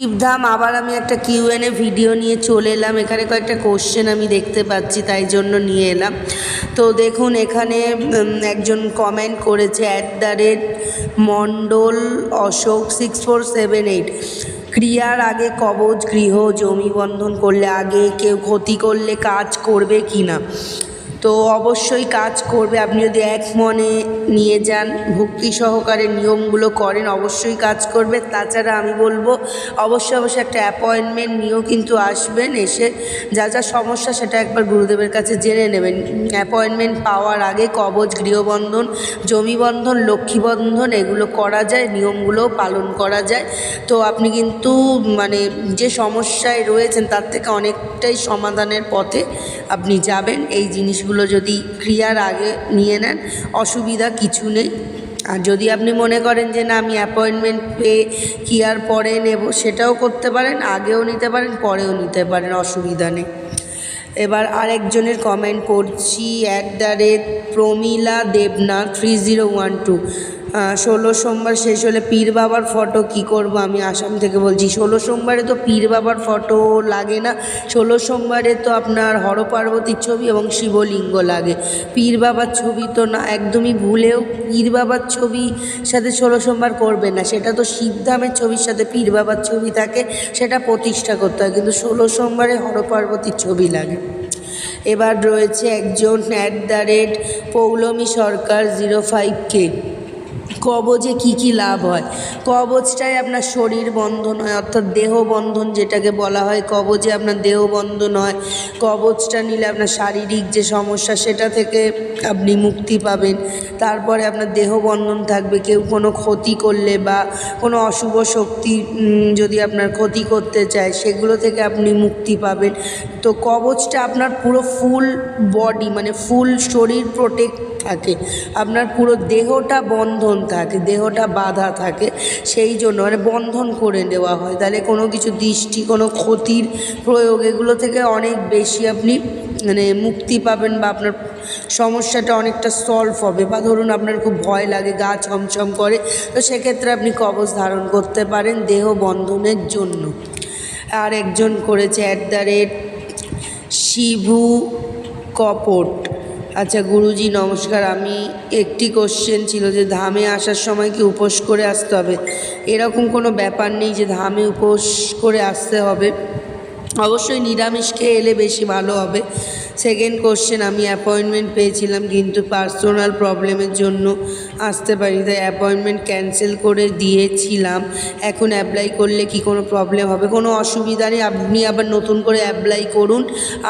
শিবধাম আবার আমি একটা কিউএনএ ভিডিও নিয়ে চলে এলাম। এখানে কয়েকটা কোশ্চেন আমি দেখতে পাচ্ছি, তাই জন্য নিয়ে এলাম। তো দেখুন, এখানে একজন কমেন্ট করেছে at the rate Mondal Ashok six four seven eight ক্রিয়ার আগে কবচ গৃহ, জমি বন্ধন করলে আগে কেউ ক্ষতি করলে কাজ করবে কি না তো অবশ্যই কাজ করবে। আপনি যদি এক মনে নিয়ে যান, ভক্তি সহকারে নিয়মগুলো করেন, অবশ্যই কাজ করবে। তাছাড়া আমি বলব, অবশ্যই অবশ্যই একটা অ্যাপয়েন্টমেন্ট নিয়েও কিন্তু আসবেন এসে। যা যা সমস্যা সেটা একবার গুরুদেবের কাছে জেনে নেবেন। অ্যাপয়েন্টমেন্ট পাওয়ার আগে কবচ, গৃহবন্ধন জমি বন্ধন লক্ষ্মী এগুলো করা যায়, নিয়মগুলোও পালন করা যায়। তো আপনি কিন্তু মানে যে সমস্যায় রয়েছেন তার থেকে অনেকটাই সমাধানের পথে আপনি যাবেন। এই জিনিসগুলো যদি ক্রিয়ার আগে নিয়ে নেন, অসুবিধা কিছু নেই। আর যদি আপনি মনে করেন যে, না, আমি অ্যাপয়েন্টমেন্ট পেয়ে কিয়ার পরে নেব, সেটাও করতে পারেন, আগেও নিতে পারেন, পরেও নিতে পারেন, অসুবিধা নেই। এবার আরেকজনের কমেন্ট করছি, at the rate Pramila Debnath three zero one two ষোলো সোমবার শেষ হলে পীর বাবার ফটো, কি করব আমি আসাম থেকে বলছি। ষোলো সোমবারে তো পীর বাবার ফটো লাগে না। ষোলো সোমবারে তো আপনার হর পার্বতীর ছবি এবং শিবলিঙ্গ লাগে। পীর বাবার ছবি তো না, একদমই ভুলেও পীর বাবার ছবি সাথে ষোলো সোমবার করবে না। সেটা তো শিবধামের ছবির সাথে পীর বাবার ছবি থাকে, সেটা প্রতিষ্ঠা করতে হয়। কিন্তু ষোলো সোমবারে হর পার্বতীর ছবি লাগে। এবার রয়েছে একজন at the rate Poulami Sarkar, zero five কে। কবজে কি কি লাভ হয়? কবচটাই আপনার শরীর বন্ধন হয়, অর্থাৎ দেহ বন্ধন যেটাকে বলা হয়। কবজে আপনার দেহ বন্ধন হয়। কবচটা নিলে আপনার শারীরিক যে সমস্যা, সেটা থেকে আপনি মুক্তি পাবেন। তারপরে আপনার দেহ বন্ধন থাকবে। কেউ কোনো ক্ষতি করলে বা কোনো অশুভ শক্তি যদি আপনার ক্ষতি করতে চায়, সেগুলো থেকে আপনি মুক্তি পাবেন। তো কবচটা আপনার পুরো ফুল বডি মানে ফুল শরীর প্রোটেক্ট থাকে। আপনার পুরো দেহটা বন্ধন থাকে, দেহটা বাঁধা থাকে, সেই জন্য মানে বন্ধন করে দেওয়া হয়। তাহলে কোনো কিছু দৃষ্টি, কোনো ক্ষতির প্রয়োগ, এগুলো থেকে অনেক বেশি আপনি মানে মুক্তি পাবেন বা আপনার সমস্যাটা অনেকটা সলভ হবে। বা ধরুন আপনার খুব ভয় লাগে, গা ছমছম করে, তো সেক্ষেত্রে আপনি কবচ ধারণ করতে পারেন দেহ বন্ধনের জন্য। আর একজন করেছে অ্যাট দ্য রেট শিবু কপট। আচ্ছা গুরুজি, নমস্কার। আমি একটি কোশ্চেন ছিল যে, ধামে আসার সময় কি উপোস করে আসতে হবে? এরকম কোনো ব্যাপার নেই যে, ধামে উপোস করে আসতে হবে। অবশ্যই নিরামিষ খেয়ে এলে বেশি ভালো হবে। সেকেন্ড কোশ্চেন আমি অ্যাপয়েন্টমেন্ট পেয়েছিলাম কিন্তু পার্সোনাল প্রবলেমের জন্য আসতে পারি তাই অ্যাপয়েন্টমেন্ট ক্যান্সেল করে দিয়েছিলাম। এখন অ্যাপ্লাই করলে কি কোনো প্রবলেম হবে? কোনো অসুবিধা নেই, আপনি আবার নতুন করে অ্যাপ্লাই করুন।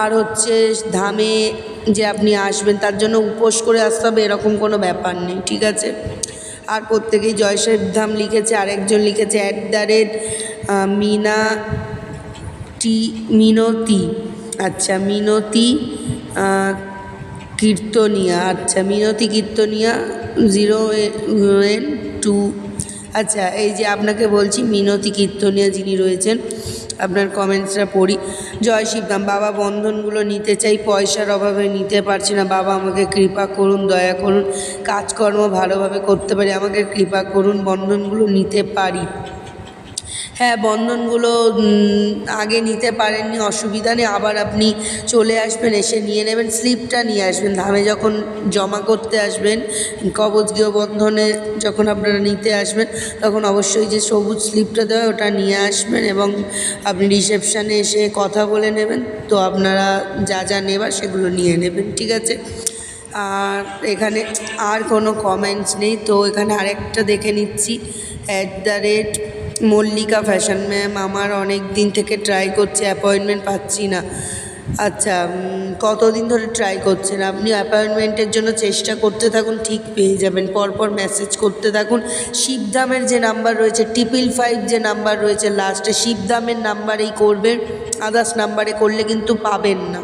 আর হচ্ছে ধামে যে আপনি আসবেন, তার জন্য উপোস করে আসতে হবে, এরকম কোনো ব্যাপার নেই, ঠিক আছে? আর প্রত্যেকেই জয়সাহেব ধাম লিখেছে, আরেকজন লিখেছে at the rate Mina T Minati আচ্ছা মিনতি কীর্তনিয়া আচ্ছা Minati, Kirtaniya, zero N two আচ্ছা এই যে আপনাকে বলছি, মিনতি, কীর্তনিয়া যিনি রয়েছেন, আপনার কমেন্টসটা পড়ি। জয় শিবধাম, বাবা বন্ধনগুলো নিতে চাই, পয়সার অভাবে নিতে পারছি না। বাবা, আমাকে কৃপা করুন, দয়া করুন, কাজকর্ম ভালোভাবে করতে পারি, আমাকে কৃপা করুন, বন্ধনগুলো নিতে পারি। হ্যাঁ বন্ধনগুলো আগে নিতে পারেননি, অসুবিধা নেই, আবার আপনি চলে আসবেন, এসে নিয়ে নেবেন, স্লিপটা নিয়ে আসবেন, ধামে যখন জমা করতে আসবেন কবচ বন্ধনে যখন আপনারা নিতে আসবেন, তখন অবশ্যই যে সবুজ স্লিপটা দেওয়া ওটা নিয়ে আসবেন এবং আপনি রিসেপশানে এসে কথা বলে নেবেন, তো আপনারা যা যা নেবার সেগুলো নিয়ে নেবেন, ঠিক আছে? আর এখানে আর কোনো কমেন্টস নেই, তো এখানে আরেকটা দেখে নিচ্ছি। At the rate Mallika fashion ma'am আমার অনেক দিন থেকে ট্রাই করছে অ্যাপয়েন্টমেন্ট পাচ্ছি না। আচ্ছা কতদিন ধরে ট্রাই করছেন? আপনি অ্যাপয়েন্টমেন্টের জন্য চেষ্টা করতে থাকুন, ঠিক পেয়ে যাবেন। পরপর মেসেজ করতে থাকুন। শিবধামের যে নাম্বার রয়েছে ট্রিপল ফাইভ যে নাম্বার রয়েছে লাস্টে শিবধামের নাম্বারেই করবেন আদার্স নাম্বারে করলে কিন্তু পাবেন না।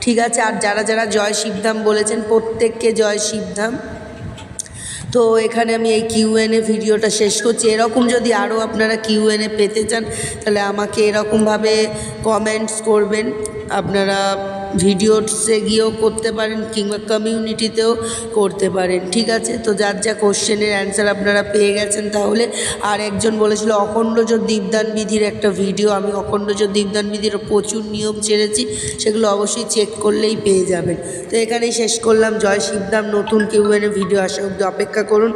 ঠিক আছে, আর যারা যারা জয় শিবধাম বলেছেন, প্রত্যেককে জয় শিবধাম। তো এখানে আমি এই কিউএনএ ভিডিওটা শেষ করছি। এরকম যদি আরও আপনারা কিউএনএ পেতে চান, তাহলে আমাকে এরকমভাবে কমেন্টস করবেন। আপনারা ভিডিওসে গিয়েও করতে পারেন কিংবা কমিউনিটিতেও করতে পারেন, ঠিক আছে? তো যার যা কোশ্চেনের অ্যান্সার আপনারা পেয়ে গেছেন তাহলে, আর একজন বলেছিল, অখণ্ডজ দীপদান বিধির একটা ভিডিও আমি অখণ্ডজ দীপদান বিধির প্রচুর নিয়ম ছেড়েছি, সেগুলো অবশ্যই চেক করলেই পেয়ে যাবেন। তো এখানেই শেষ করলাম। জয় শিবধাম নতুন কেউ এনে ভিডিও আসা অব্দি অপেক্ষা করুন।